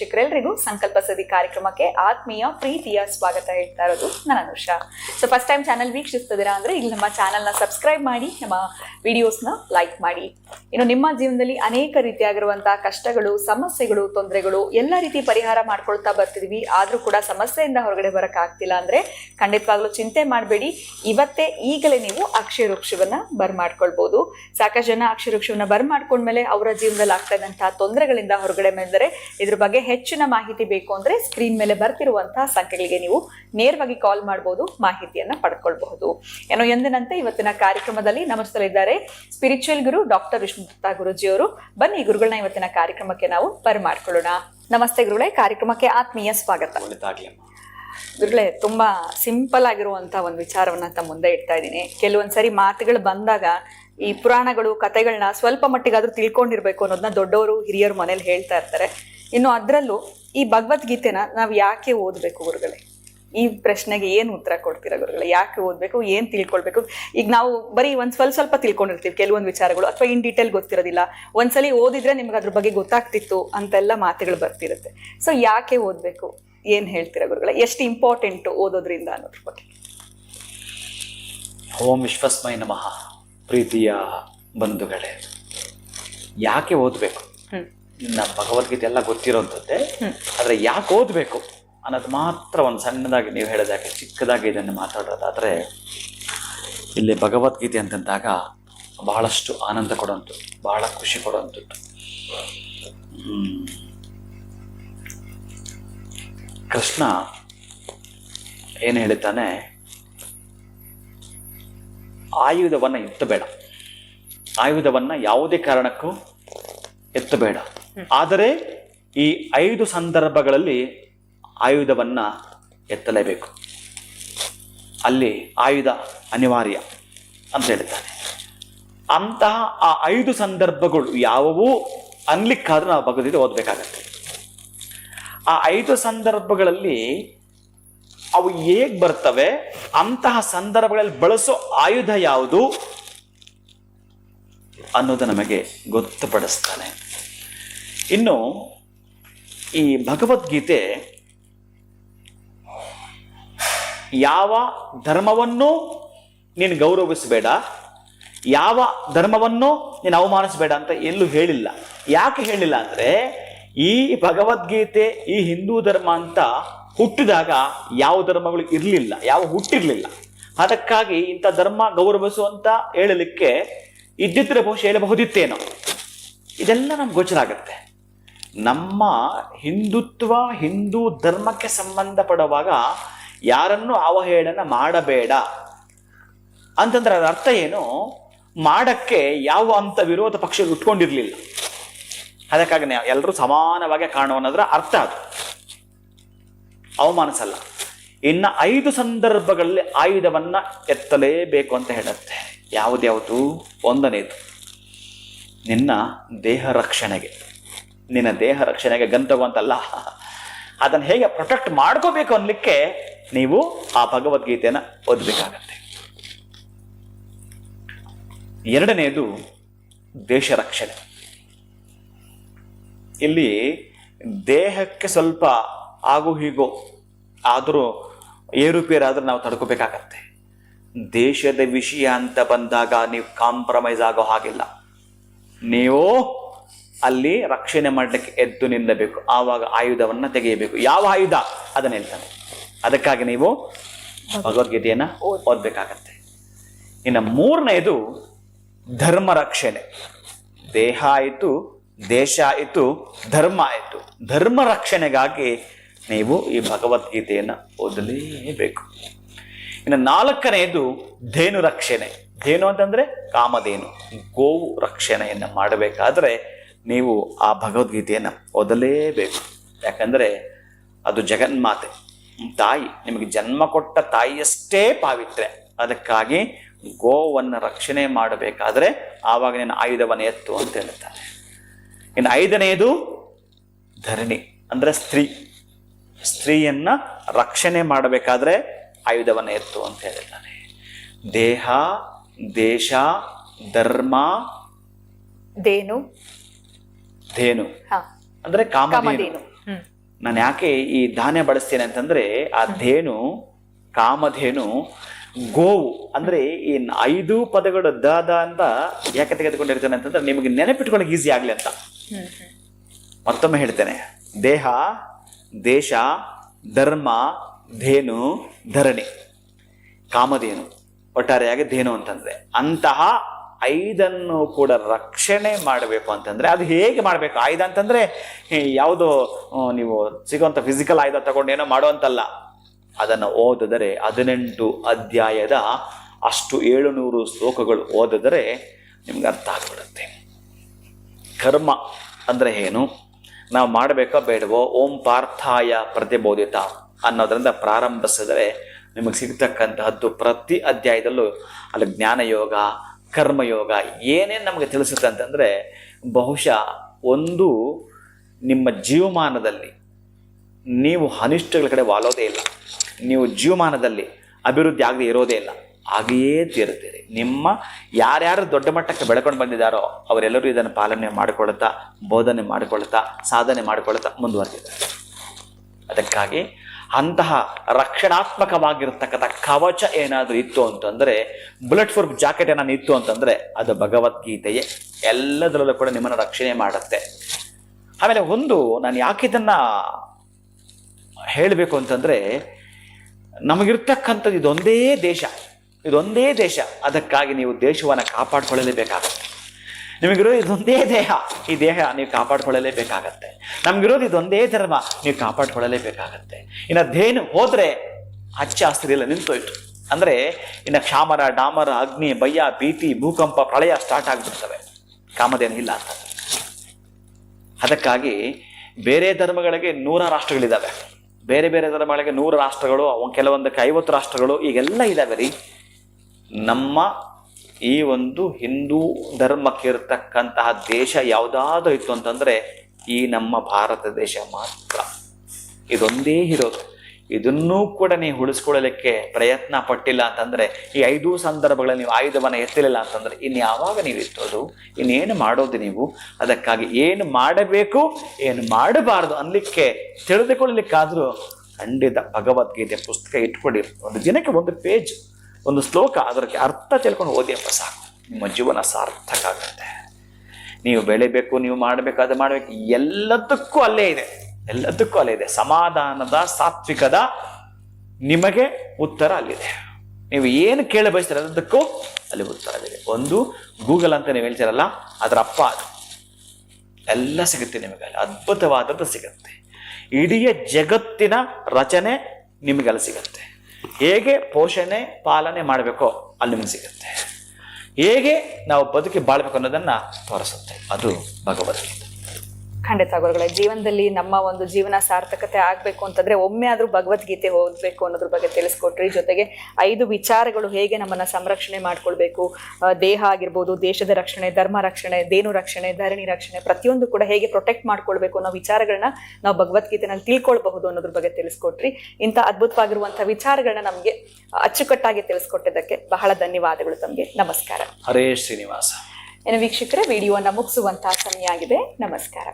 ವೀಕ್ಷಕರೆಲ್ಲರಿಗೂ ಸಂಕಲ್ಪ ಸದಿ ಕಾರ್ಯಕ್ರಮಕ್ಕೆ ಆತ್ಮೀಯ ಪ್ರೀತಿಯ ಸ್ವಾಗತ ಹೇಳ್ತಾ ಇರೋದು ನಾನು Anusha. So first time channel ವೀಕ್ಷಿಸ್ತಿದ್ದೀರಾ ಅಂದ್ರೆ ಇಲ್ಲಿ ನಮ್ಮ ಚಾನಲ್ನ ಸಬ್ಸ್ಕ್ರೈಬ್ ಮಾಡಿ, ನಮ್ಮ ವಿಡಿಯೋಸ್ನ ಲೈಕ್ ಮಾಡಿ. ಇನ್ನು ನಿಮ್ಮ ಜೀವನದಲ್ಲಿ ಅನೇಕ ರೀತಿಯಾಗಿರುವಂತಹ ಕಷ್ಟಗಳು, ಸಮಸ್ಯೆಗಳು, ತೊಂದರೆಗಳು ಎಲ್ಲ ರೀತಿ ಪರಿಹಾರ ಮಾಡ್ಕೊಳ್ತಾ ಬರ್ತಿದೀವಿ. ಆದ್ರೂ ಕೂಡ ಸಮಸ್ಯೆಯಿಂದ ಹೊರಗಡೆ ಬರಕ್ ಆಗ್ತಿಲ್ಲ ಅಂದ್ರೆ ಖಂಡಿತವಾಗ್ಲೂ ಚಿಂತೆ ಮಾಡಬೇಡಿ. ಇವತ್ತೇ ಈಗಲೇ ನೀವು ಅಕ್ಷಯ ವೃಕ್ಷವನ್ನ ಬರ್ಮಾಡ್ಕೊಳ್ಬಹುದು ಸಾಕಷ್ಟು ಜನ ಅಕ್ಷಯ ವೃಕ್ಷವನ್ನ ಬರ್ಮಾಡ್ಕೊಂಡ್ಮೇಲೆ ಅವರ ಜೀವನದಲ್ಲಿ ಆಗ್ತಾ ಇದ್ದಂತಹ ತೊಂದರೆಗಳಿಂದ ಹೊರಗಡೆ ಮೇಲೆ ಇದ್ರ ಬಗ್ಗೆ ಹೆಚ್ಚಿನ ಮಾಹಿತಿ ಬೇಕು ಅಂದ್ರೆ ಸ್ಕ್ರೀನ್ ಮೇಲೆ ಬರ್ತಿರುವಂತಹ ಸಂಖ್ಯೆಗಳಿಗೆ ನೀವು ನೇರವಾಗಿ ಕಾಲ್ ಮಾಡಬಹುದು ಮಾಹಿತಿಯನ್ನ ಪಡ್ಕೊಳ್ಬಹುದು. ಏನೋ ಎಂದಿನಂತೆ ಇವತ್ತಿನ ಕಾರ್ಯಕ್ರಮದಲ್ಲಿ ನಮಸ್ತಲಿದ್ದಾರೆ ಸ್ಪಿರಿಚುವಲ್ ಗುರು ಡಾಕ್ಟರ್ ವಿಷ್ಣುದತ್ತ ಗುರುಜಿಯವರು. ಬನ್ನಿ ಗುರುಗಳನ್ನ ಇವತ್ತಿನ ಕಾರ್ಯಕ್ರಮಕ್ಕೆ ನಾವು ಬರ್ಮಾಡ್ಕೊಳ್ಳೋಣ ನಮಸ್ತೆ ಗುರುಗಳೇ ಕಾರ್ಯಕ್ರಮಕ್ಕೆ ಆತ್ಮೀಯ ಸ್ವಾಗತ. ಗುರುಳೆ ಗುರುಗಳೇ ತುಂಬಾ ಸಿಂಪಲ್ ಆಗಿರುವಂತ ಒಂದು ವಿಚಾರವನ್ನ ತಮ್ಮ ಮುಂದೆ ಇಡ್ತಾ ಇದ್ದೀನಿ. ಕೆಲವೊಂದ್ಸರಿ ಮಾತುಗಳು ಬಂದಾಗ ಈ ಪುರಾಣಗಳು ಕಥೆಗಳನ್ನ ಸ್ವಲ್ಪ ಮಟ್ಟಿಗಾದ್ರೂ ತಿಳ್ಕೊಂಡಿರ್ಬೇಕು ಅನ್ನೋದನ್ನ ದೊಡ್ಡವರು ಹಿರಿಯರು ಮನೇಲಿ ಹೇಳ್ತಾ ಇರ್ತಾರೆ. ಇನ್ನು ಅದರಲ್ಲೂ ಈ ಭಗವದ್ಗೀತೆನ ನಾವು ಯಾಕೆ ಓದಬೇಕು ಗುರುಗಳೇ? ಈ ಪ್ರಶ್ನೆಗೆ ಏನು ಉತ್ತರ ಕೊಡ್ತೀರಾ ಗುರುಗಳೇ? ಯಾಕೆ ಓದಬೇಕು? ಏನು ತಿಳ್ಕೊಳ್ಬೇಕು? ಈಗ ನಾವು ಬರೀ ಒಂದು ಸ್ವಲ್ಪ ಸ್ವಲ್ಪ ತಿಳ್ಕೊಂಡಿರ್ತೀವಿ ಕೆಲವೊಂದು ವಿಚಾರಗಳು. ಅಥವಾ ಇನ್ ಡೀಟೇಲ್ ಗೊತ್ತಿರೋದಿಲ್ಲ. ಒಂದ್ಸಲಿ ಓದಿದ್ರೆ ನಿಮ್ಗೆ ಅದ್ರ ಬಗ್ಗೆ ಗೊತ್ತಾಗ್ತಿತ್ತು ಅಂತೆಲ್ಲ ಮಾತುಗಳು ಬರ್ತಿರುತ್ತೆ. ಸೊ ಯಾಕೆ ಓದಬೇಕು? ಏನು ಹೇಳ್ತೀರಾ ಗುರುಗಳೇ? ಎಷ್ಟು ಇಂಪಾರ್ಟೆಂಟು ಓದೋದ್ರಿಂದ ಅನ್ನೋದ್ರ ಬಗ್ಗೆ. ಓಂ ವಿಶ್ವಸ್ಮಯ ನಮಃ. ಪ್ರೀತಿಯ ಬಂಧುಗಳೇ ಯಾಕೆ ಓದಬೇಕು? ನಮ್ಮ ಭಗವದ್ಗೀತೆ ಎಲ್ಲ ಗೊತ್ತಿರೋಂಥದ್ದೇ. ಆದರೆ ಯಾಕೆ ಓದಬೇಕು ಅನ್ನೋದು ಮಾತ್ರ ಒಂದು ಸಣ್ಣದಾಗಿ ನೀವು ಹೇಳಿದಾಗೆ ಚಿಕ್ಕದಾಗಿ ಇದನ್ನು ಮಾತಾಡೋದಾದರೆ ಇಲ್ಲಿ ಭಗವದ್ಗೀತೆ ಅಂತಂದಾಗ ಬಹಳಷ್ಟು ಆನಂದ ಕೊಡುವಂಥದ್ದು ಬಹಳ ಖುಷಿ ಕೊಡುವಂಥದ್ದು ಕೃಷ್ಣ ಏನು ಹೇಳುತ್ತಾನೆ ಆಯುಧವನ್ನು ಎತ್ತಬೇಡ. ಆಯುಧವನ್ನು ಯಾವುದೇ ಕಾರಣಕ್ಕೂ ಎತ್ತಬೇಡ. ಆದರೆ ಈ ಐದು ಸಂದರ್ಭಗಳಲ್ಲಿ ಆಯುಧವನ್ನ ಎತ್ತಲೇಬೇಕು. ಅಲ್ಲಿ ಆಯುಧ ಅನಿವಾರ್ಯ ಅಂತ ಹೇಳ್ತಾನೆ ಅಂತಹ ಆ ಐದು ಸಂದರ್ಭಗಳು ಯಾವುವು? ಅನ್ಲಿಕ್ಕಾದ್ರೂ ನಾವು ಭಗವದ್ಗೀತೆ ಓದಬೇಕಾಗತ್ತೆ. ಆ ಐದು ಸಂದರ್ಭಗಳಲ್ಲಿ ಅವು ಹೇಗ್ ಬರ್ತವೆ? ಅಂತಹ ಸಂದರ್ಭಗಳಲ್ಲಿ ಬಳಸೋ ಆಯುಧ ಯಾವುದು? ಅನ್ನೋದು ನಮಗೆ ಗೊತ್ತುಪಡಿಸ್ತಾನೆ. ಇನ್ನು ಈ ಭಗವದ್ಗೀತೆ ಯಾವ ಧರ್ಮವನ್ನು ನೀನು ಗೌರವಿಸಬೇಡ, ಯಾವ ಧರ್ಮವನ್ನು ನೀನು ಅವಮಾನಿಸಬೇಡ ಅಂತ ಎಲ್ಲೂ ಹೇಳಿಲ್ಲ. ಯಾಕೆ ಹೇಳಿಲ್ಲ ಅಂದರೆ ಈ ಭಗವದ್ಗೀತೆ, ಈ ಹಿಂದೂ ಧರ್ಮ ಅಂತ ಹುಟ್ಟಿದಾಗ ಯಾವ ಧರ್ಮಗಳು ಇರಲಿಲ್ಲ, ಯಾವ ಹುಟ್ಟಿರಲಿಲ್ಲ. ಅದಕ್ಕಾಗಿ ಇಂಥ ಧರ್ಮ ಗೌರವಿಸುವಂತ ಹೇಳಲಿಕ್ಕೆ ಇದ್ದಿದ್ರೆ ಬಹುಶಃ ಹೇಳಬಹುದಿತ್ತೇನೋ. ಇದೆಲ್ಲ ನಮ್ಗೆ ಗೋಚರ ಆಗುತ್ತೆ. ನಮ್ಮ ಹಿಂದುತ್ವ, ಹಿಂದೂ ಧರ್ಮಕ್ಕೆ ಸಂಬಂಧಪಡುವಾಗ ಯಾರನ್ನು ಅವಹೇಳನ ಮಾಡಬೇಡ. ಅಂತಂದ್ರೆ ಅದರ ಅರ್ಥ ಏನು? ಮಾಡಕ್ಕೆ ಯಾವ ಅಂತ ವಿರೋಧ ಪಕ್ಷಗಳು ಉಟ್ಕೊಂಡಿರಲಿಲ್ಲ. ಅದಕ್ಕಾಗಿ ಎಲ್ಲರೂ ಸಮಾನವಾಗಿ ಕಾಣುವ ಅನ್ನೋದ್ರ ಅರ್ಥ ಅದು. ಅವಮಾನಿಸಲ್ಲ. ಇನ್ನು ಐದು ಸಂದರ್ಭಗಳಲ್ಲಿ ಆಯುಧವನ್ನ ಎತ್ತಲೇಬೇಕು ಅಂತ ಹೇಳುತ್ತೆ. ಯಾವುದ್ಯಾವುದು ಒಂದನೇದು. ನಿನ್ನ ದೇಹ ರಕ್ಷಣೆಗೆ. ನಿನ್ನ ದೇಹ ರಕ್ಷಣೆಗೆ ಗನ್ ತಗೋಂತಲ್ಲ ಅದನ್ನು ಹೇಗೆ ಪ್ರೊಟೆಕ್ಟ್ ಮಾಡ್ಕೋಬೇಕು ಅನ್ಲಿಕ್ಕೆ ನೀವು ಆ ಭಗವದ್ಗೀತೆಯನ್ನು ಓದಬೇಕಾಗತ್ತೆ. ಎರಡನೆಯದು ದೇಶ ರಕ್ಷಣೆ. ಇಲ್ಲಿ ದೇಹಕ್ಕೆ ಸ್ವಲ್ಪ ಆಗು ಹೀಗೋ ಆದರೂ ಏರುಪೇರಾದರೂ ನಾವು ತಡ್ಕೋಬೇಕಾಗತ್ತೆ. ದೇಶದ ವಿಷಯ ಅಂತ ಬಂದಾಗ ನೀವು ಕಾಂಪ್ರಮೈಸ್ ಆಗೋ ಹಾಗಿಲ್ಲ. ನೀವು ಅಲ್ಲಿ ರಕ್ಷಣೆ ಮಾಡಲಿಕ್ಕೆ ಎದ್ದು ನಿಲ್ಲಬೇಕು. ಆವಾಗ ಆಯುಧವನ್ನು ತೆಗೆಯಬೇಕು. ಯಾವ ಆಯುಧ? ಅದನ್ನ ಹೇಳ್ತಾನೆ. ಅದಕ್ಕಾಗಿ ನೀವು ಭಗವದ್ಗೀತೆಯನ್ನು ಓದಬೇಕಾಗತ್ತೆ. ಇನ್ನು ಮೂರನೆಯದು ಧರ್ಮ ರಕ್ಷಣೆ. ದೇಹ ಆಯಿತು ದೇಶ ಆಯಿತು ಧರ್ಮ ಆಯಿತು. ಧರ್ಮ ರಕ್ಷಣೆಗಾಗಿ ನೀವು ಈ ಭಗವದ್ಗೀತೆಯನ್ನು ಓದಲೇಬೇಕು. ಇನ್ನು ನಾಲ್ಕನೆಯದು ಧೇನು ರಕ್ಷಣೆ. ಧೇನು ಅಂತಂದ್ರೆ ಕಾಮಧೇನು. ಗೋವು ರಕ್ಷಣೆಯನ್ನು ಮಾಡಬೇಕಾದ್ರೆ ನೀವು ಆ ಭಗವದ್ಗೀತೆಯನ್ನು ಓದಲೇಬೇಕು. ಯಾಕಂದರೆ ಅದು ಜಗನ್ಮಾತೆ. ತಾಯಿ, ನಿಮಗೆ ಜನ್ಮ ಕೊಟ್ಟ ತಾಯಿಯಷ್ಟೇ ಪಾವಿತ್ರ್ಯ. ಅದಕ್ಕಾಗಿ ಗೋವನ್ನು ರಕ್ಷಣೆ ಮಾಡಬೇಕಾದ್ರೆ ಆವಾಗ ನೀನು ಆಯುಧವನ್ನು ಎತ್ತು ಅಂತ ಹೇಳ್ತಾರೆ ಇನ್ನು ಐದನೆಯದು ಧರಣಿ, ಅಂದರೆ ಸ್ತ್ರೀ. ಸ್ತ್ರೀಯನ್ನ ರಕ್ಷಣೆ ಮಾಡಬೇಕಾದ್ರೆ ಆಯುಧವನ್ನು ಎತ್ತು ಅಂತ ಹೇಳಿದ್ದಾನೆ ದೇಹ, ದೇಶ, ಧರ್ಮ. ದೇನು. ಧೇನು. ಅಂದ್ರೆ ಕಾಮಧೇನು. ನಾನು ಯಾಕೆ ಈ ಧಾನ್ಯ ಬಳಸ್ತೇನೆ ಅಂತಂದ್ರೆ ಆ ಧೇನು ಕಾಮಧೇನು ಗೋವು ಅಂದ್ರೆ ಈ ಐದು ಪದಗಳು ದ ದ ಅಂತ ಯಾಕೆ ತೆಗೆದುಕೊಂಡಿರ್ತೇನೆ ಅಂತಂದ್ರೆ ನಿಮಗೆ ನೆನಪಿಟ್ಕೊಳಕ್ ಈಸಿ ಆಗ್ಲಿ ಅಂತ. ಮತ್ತೊಮ್ಮೆ ಹೇಳ್ತೇನೆ. ದೇಹ ದೇಶ ಧರ್ಮ ಧೇನು ಧರಣಿ. ಕಾಮಧೇನು. ಒಟ್ಟಾರೆಯಾಗಿ ಧೇನು ಅಂತಂದ್ರೆ ಅಂತಹ ಐದನ್ನು ಕೂಡ ರಕ್ಷಣೆ ಮಾಡಬೇಕು ಅಂತಂದರೆ ಅದು ಹೇಗೆ ಮಾಡಬೇಕು? ಆಯುಧ ಅಂತಂದರೆ ಯಾವುದು ನೀವು ಸಿಗುವಂಥ ಫಿಸಿಕಲ್ ಆಯುಧ ತಗೊಂಡು ಏನೋ ಮಾಡುವಂತಲ್ಲ. ಅದನ್ನು ಓದಿದರೆ ಹದಿನೆಂಟು ಅಧ್ಯಾಯದ ಅಷ್ಟು ಏಳುನೂರು ಶ್ಲೋಕಗಳು ಓದಿದರೆ ನಿಮ್ಗೆ ಅರ್ಥ ಆಗ್ಬಿಡುತ್ತೆ. ಕರ್ಮ ಅಂದರೆ ಏನು? ನಾವು ಮಾಡಬೇಕೋ ಬೇಡವೋ? ಓಂ ಪಾರ್ಥಾಯ ಪ್ರತಿಬೋಧಿತ ಅನ್ನೋದರಿಂದ ಪ್ರಾರಂಭಿಸಿದರೆ ನಿಮಗೆ ಸಿಗ್ತಕ್ಕಂತಹದ್ದು ಪ್ರತಿ ಅಧ್ಯಾಯದಲ್ಲೂ ಅಲ್ಲಿ ಜ್ಞಾನಯೋಗ ಕರ್ಮಯೋಗ ಏನೇನು ನಮಗೆ ತಿಳಿಸುತ್ತೆ ಅಂತಂದರೆ, ಬಹುಶಃ ಒಂದು ನಿಮ್ಮ ಜೀವಮಾನದಲ್ಲಿ ನೀವು ಅನಿಷ್ಟಗಳ ಕಡೆ ವಾಲೋದೇ ಇಲ್ಲ. ನೀವು ಜೀವಮಾನದಲ್ಲಿ ಅಭಿವೃದ್ಧಿ ಆಗದೆ ಇರೋದೇ ಇಲ್ಲ. ಹಾಗೆಯೇ ತೀರುತ್ತೀರಿ. ನಿಮ್ಮ ಯಾರ್ಯಾರು ದೊಡ್ಡ ಮಟ್ಟಕ್ಕೆ ಬೆಳ್ಕೊಂಡು ಬಂದಿದ್ದಾರೋ ಅವರೆಲ್ಲರೂ ಇದನ್ನು ಪಾಲನೆ ಮಾಡಿಕೊಳ್ತಾ ಬೋಧನೆ ಮಾಡಿಕೊಳ್ತಾ ಸಾಧನೆ ಮಾಡಿಕೊಳ್ತಾ ಮುಂದುವರೆದಿದ್ದಾರೆ. ಅದಕ್ಕಾಗಿ ಅಂತಹ ರಕ್ಷಣಾತ್ಮಕವಾಗಿರ್ತಕ್ಕಂಥ ಕವಚ ಏನಾದರೂ ಇತ್ತು ಅಂತಂದರೆ ಬುಲೆಟ್ ಪ್ರೂಫ್ ಜಾಕೆಟ್ ಏನಾದ್ರು ಇತ್ತು ಅಂತಂದರೆ, ಅದು ಭಗವದ್ಗೀತೆಯೇ. ಎಲ್ಲದರಲ್ಲೂ ಕೂಡ ನಿಮ್ಮನ್ನು ರಕ್ಷಣೆ ಮಾಡುತ್ತೆ. ಆಮೇಲೆ ಒಂದು, ನಾನು ಯಾಕೆ ಇದನ್ನು ಹೇಳಬೇಕು ಅಂತಂದರೆ, ನಮಗಿರ್ತಕ್ಕಂಥದ್ದು ಇದೊಂದೇ ದೇಶ. ಇದೊಂದೇ ದೇಶ. ಅದಕ್ಕಾಗಿ ನೀವು ದೇಶವನ್ನು ಕಾಪಾಡ್ಕೊಳ್ಳಲೇಬೇಕಾಗತ್ತೆ. ನಿಮಗಿರೋ ಇದೊಂದೇ ದೇಹ. ಈ ದೇಹ ನೀವು ಕಾಪಾಡ್ಕೊಳ್ಳಲೇಬೇಕಾಗತ್ತೆ. ನಮಗಿರೋದು ಇದೊಂದೇ ಧರ್ಮ, ನೀವು ಕಾಪಾಡ್ಕೊಳ್ಳಲೇಬೇಕಾಗತ್ತೆ. ಇನ್ನು ಧೇನು ಹೋದರೆ ಅಚ್ಚ ಎಲ್ಲ ನಿಂತೋಯ್ತು. ಅಂದರೆ ಇನ್ನು ಕ್ಷಾಮರ, ಡಾಮರ, ಅಗ್ನಿ, ಭಯ, ಭೀತಿ, ಭೂಕಂಪ, ಪ್ರಳಯ ಸ್ಟಾರ್ಟ್ ಆಗಿಬಿಡ್ತವೆ. ಕಾಮಧೇನು ಇಲ್ಲ ಅಂತ. ಅದಕ್ಕಾಗಿ ಬೇರೆ ಧರ್ಮಗಳಿಗೆ ನೂರ ರಾಷ್ಟ್ರಗಳಿದ್ದಾವೆ ಬೇರೆ ಬೇರೆ ಧರ್ಮಗಳಿಗೆ ನೂರು ರಾಷ್ಟ್ರಗಳು ಕೆಲವೊಂದಕ್ಕೆ ಐವತ್ತು ರಾಷ್ಟ್ರಗಳು, ಈಗೆಲ್ಲ ಇದ್ದಾವೆ ರೀ. ನಮ್ಮ ಈ ಒಂದು ಹಿಂದೂ ಧರ್ಮಕ್ಕೆ ಇರತಕ್ಕಂತಹ ದೇಶ ಯಾವುದಾದ್ರೂ ಇತ್ತು ಅಂತಂದರೆ ಈ ನಮ್ಮ ಭಾರತ ದೇಶ ಮಾತ್ರ. ಇದೊಂದೇ ಇರೋದು. ಇದನ್ನೂ ಕೂಡ ನೀವು ಉಳಿಸ್ಕೊಳ್ಳಲಿಕ್ಕೆ ಪ್ರಯತ್ನ ಪಟ್ಟಿಲ್ಲ ಅಂತಂದರೆ, ಈ ಐದು ಸಂದರ್ಭಗಳಲ್ಲಿ ನೀವು ಆಯುಧವನ್ನು ಎತ್ತಲಿಲ್ಲ ಅಂತಂದರೆ ಇನ್ನು ಯಾವಾಗ ನೀವು ಎತ್ತೋದು? ಇನ್ನೇನು ಮಾಡೋದು ನೀವು? ಅದಕ್ಕಾಗಿ ಏನು ಮಾಡಬೇಕು? ಏನು ಮಾಡಬಾರದು ಅನ್ನಲಿಕ್ಕೆ ತಿಳಿದುಕೊಳ್ಳಲಿಕ್ಕಾದರೂ ಖಂಡಿತ ಭಗವದ್ಗೀತೆ ಪುಸ್ತಕ ಇಟ್ಕೊಂಡಿರಿ. ಒಂದು ದಿನಕ್ಕೆ ಒಂದು ಪೇಜ್. ಒಂದು ಶ್ಲೋಕ ಅದಕ್ಕೆ ಅರ್ಥ ತಿಳ್ಕೊಂಡು ಓದಿಯಪ್ಪ ಸಾಕು. ನಿಮ್ಮ ಜೀವನ ಸಾರ್ಥಕ ಆಗುತ್ತೆ. ನೀವು ಬೆಳಿಬೇಕು, ನೀವು ಮಾಡಬೇಕಾದ್ರೆ ಮಾಡಬೇಕು, ಎಲ್ಲದಕ್ಕೂ ಅಲ್ಲೇ ಇದೆ. ಎಲ್ಲದಕ್ಕೂ ಅಲ್ಲೇ ಇದೆ. ಸಮಾಧಾನದ, ಸಾತ್ವಿಕದ ನಿಮಗೆ ಉತ್ತರ ಅಲ್ಲಿದೆ. ನೀವು ಏನು ಕೇಳಿ ಬಯಸ್ತೀರ ಅದಕ್ಕೂ ಅಲ್ಲಿ ಉತ್ತರವಿದೆ ಒಂದು, ಗೂಗಲ್ ಅಂತ ನೀವು ಹೇಳ್ತೀರಲ್ಲ, ಅದರ ಅಪ್ಪ ಅದು. ಎಲ್ಲ ಸಿಗುತ್ತೆ ನಿಮಗೆ ಅಲ್ಲಿ. ಅದ್ಭುತವಾದದ್ದು ಸಿಗುತ್ತೆ. ಇಡೀ ಜಗತ್ತಿನ ರಚನೆ ನಿಮಗೆ ಅಲ್ಲಿ ಸಿಗುತ್ತೆ. ಹೇಗೆ ಪೋಷಣೆ, ಪಾಲನೆ ಮಾಡಬೇಕೋ ಅಲ್ಲಿ ನಿಮಗೆ ಸಿಗುತ್ತೆ. ಹೇಗೆ ನಾವು ಬದುಕಿ ಬಾಳ್ಬೇಕು ಅನ್ನೋದನ್ನ ತೋರಿಸುತ್ತೆ. ಅದು ಭಗವದ್ಗೀತೆ. ಖಂಡಿತ ಗುರುಗಳೇ ಜೀವನದಲ್ಲಿ ನಮ್ಮ ಒಂದು ಜೀವನ ಸಾರ್ಥಕತೆ ಆಗಬೇಕು ಅಂತಂದ್ರೆ ಒಮ್ಮೆ ಆದರೂ ಭಗವದ್ಗೀತೆ ಓದಬೇಕು ಅನ್ನೋದ್ರ ಬಗ್ಗೆ ತಿಳಿಸ್ಕೊಟ್ರಿ. ಜೊತೆಗೆ ಐದು ವಿಚಾರಗಳು ಹೇಗೆ ನಮ್ಮನ್ನ ಸಂರಕ್ಷಣೆ ಮಾಡ್ಕೊಳ್ಬೇಕು. ದೇಹ ಆಗಿರ್ಬೋದು, ದೇಶದ ರಕ್ಷಣೆ, ಧರ್ಮ ರಕ್ಷಣೆ, ದೇನು ರಕ್ಷಣೆ, ಧರಣಿ ರಕ್ಷಣೆ ಪ್ರತಿಯೊಂದು ಕೂಡ ಹೇಗೆ ಪ್ರೊಟೆಕ್ಟ್ ಮಾಡ್ಕೊಳ್ಬೇಕು ಅನ್ನೋ ವಿಚಾರಗಳನ್ನ ನಾವು ಭಗವದ್ಗೀತೆನಲ್ಲಿ ತಿಳ್ಕೊಳ್ಬಹುದು ಅನ್ನೋದ್ರ ಬಗ್ಗೆ ತಿಳಿಸ್ಕೊಟ್ರಿ. ಇಂಥ ಅದ್ಭುತವಾಗಿರುವಂತಹ ವಿಚಾರಗಳನ್ನ ನಮಗೆ ಅಚ್ಚುಕಟ್ಟಾಗಿ ತಿಳಿಸ್ಕೊಟ್ಟಿದ್ದಕ್ಕೆ ಬಹಳ ಧನ್ಯವಾದಗಳು ತಮಗೆ. ನಮಸ್ಕಾರ. ಹರೇ ಶ್ರೀನಿವಾಸ. ಇನ್ನು ವೀಕ್ಷಕರ ವಿಡಿಯೋನ ಮುಗಿಸುವಂತಹ ಸಮಯ ಆಗಿದೆ. ನಮಸ್ಕಾರ.